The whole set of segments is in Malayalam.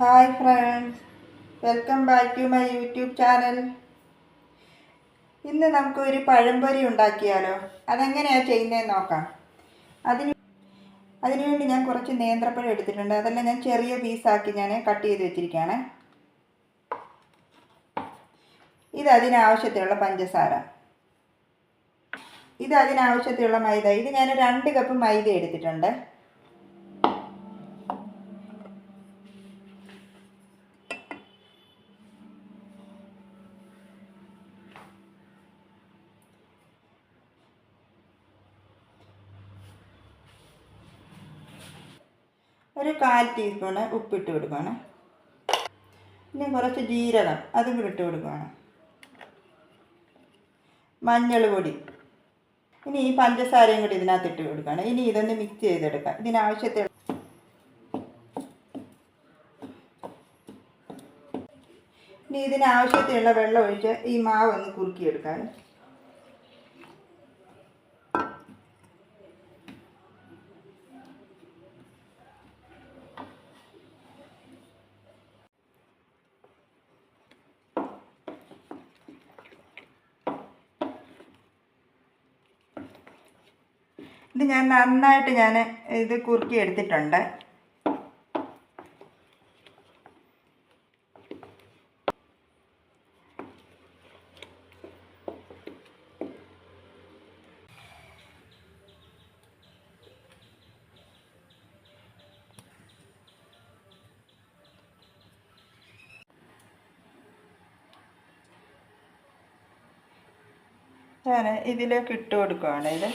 Hi friends. Welcome back to my YouTube channel. ഇന്ന് നമുക്ക് ഒരു പഴംപൊരി ഉണ്ടാക്കിയാലോ? അതെങ്ങനെയാണ് ചെയ്യുന്നതെന്ന് നോക്കാം. അതിന് അതിനുവേണ്ടി ഞാൻ കുറച്ച് നേന്ത്രപ്പഴം എടുത്തിട്ടുണ്ട്. അതെല്ലാം ഞാൻ ചെറിയ പീസാക്കി ഞാൻ കട്ട് ചെയ്ത് വെച്ചിരിക്കുകയാണ്. ഇത് അതിനാവശ്യത്തിനുള്ള പഞ്ചസാര. ഇത് അതിനാവശ്യത്തിനുള്ള മൈദ. ഇത് ഞാൻ രണ്ട് കപ്പ് മൈദ എടുത്തിട്ടുണ്ട്. ഒരു കാൽ ടീസ്പൂണ് ഉപ്പിട്ട് കൊടുക്കുകയാണ് പിന്നെ കുറച്ച് ജീരകം അതും കൂടി ഇട്ട് കൊടുക്കുകയാണ് മഞ്ഞൾ പൊടി ഇനി ഈ പഞ്ചസാരയും കൂടി ഇതിനകത്ത് ഇട്ട് കൊടുക്കുകയാണ് ഇനി ഇതൊന്ന് മിക്സ് ചെയ്തെടുക്കാം. ഇതിനാവശ്യത്തെ ഇനി ഇതിനാവശ്യത്തിനുള്ള വെള്ളം ഒഴിച്ച് ഈ മാവ് ഒന്ന് കുറുക്കിയെടുക്കാം. ഇത് ഞാൻ നന്നായിട്ട് ഞാൻ ഇത് കുറുക്കി എടുത്തിട്ടുണ്ട്. ഞാൻ ഇതിലേക്ക് ഇട്ട് കൊടുക്കുകയാണ് ഇത്.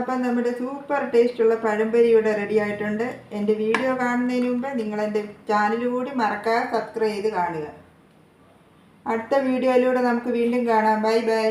അപ്പം നമ്മുടെ സൂപ്പർ ടേസ്റ്റുള്ള പഴംപൊരി ഇവിടെ റെഡി ആയിട്ടുണ്ട്. എന്റെ വീഡിയോ കാണുന്നതിന് മുമ്പ് നിങ്ങൾ എന്റെ ചാനൽ കൂടി മറക്കാതെ സബ്സ്ക്രൈബ് ചെയ്ത് കാണുക. അടുത്ത വീഡിയോയിലൂടെ നമുക്ക് വീണ്ടും കാണാം. Bye bye.